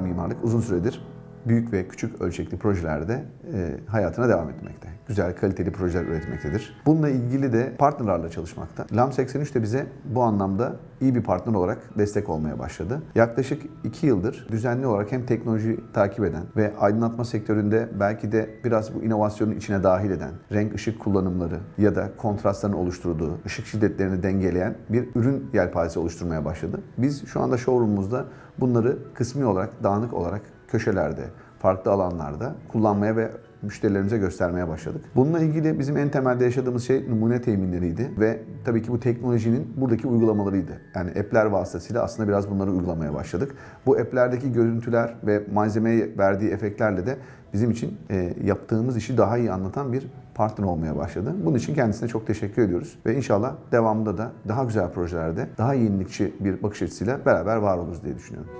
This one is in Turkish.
Mimarlık uzun süredir büyük ve küçük ölçekli projelerde e, hayatına devam etmekte. Güzel, kaliteli projeler üretmektedir. Bununla ilgili de partnerlarla çalışmakta. LAM 83 de bize bu anlamda iyi bir partner olarak destek olmaya başladı. Yaklaşık 2 yıldır düzenli olarak hem teknoloji takip eden ve aydınlatma sektöründe belki de biraz bu inovasyonun içine dahil eden, renk ışık kullanımları ya da kontrastların oluşturduğu, ışık şiddetlerini dengeleyen bir ürün yelpazesi oluşturmaya başladı. Biz şu anda showroom'umuzda bunları kısmi olarak, dağınık olarak köşelerde, farklı alanlarda kullanmaya ve müşterilerimize göstermeye başladık. Bununla ilgili bizim en temelde yaşadığımız şey numune teminleriydi ve tabii ki bu teknolojinin buradaki uygulamalarıydı. Yani app'ler vasıtasıyla aslında biraz bunları uygulamaya başladık. Bu app'lerdeki görüntüler ve malzemeye verdiği efektlerle de bizim için e, yaptığımız işi daha iyi anlatan bir partner olmaya başladı. Bunun için kendisine çok teşekkür ediyoruz ve inşallah devamında da daha güzel projelerde daha yenilikçi bir bakış açısıyla beraber var oluruz diye düşünüyorum.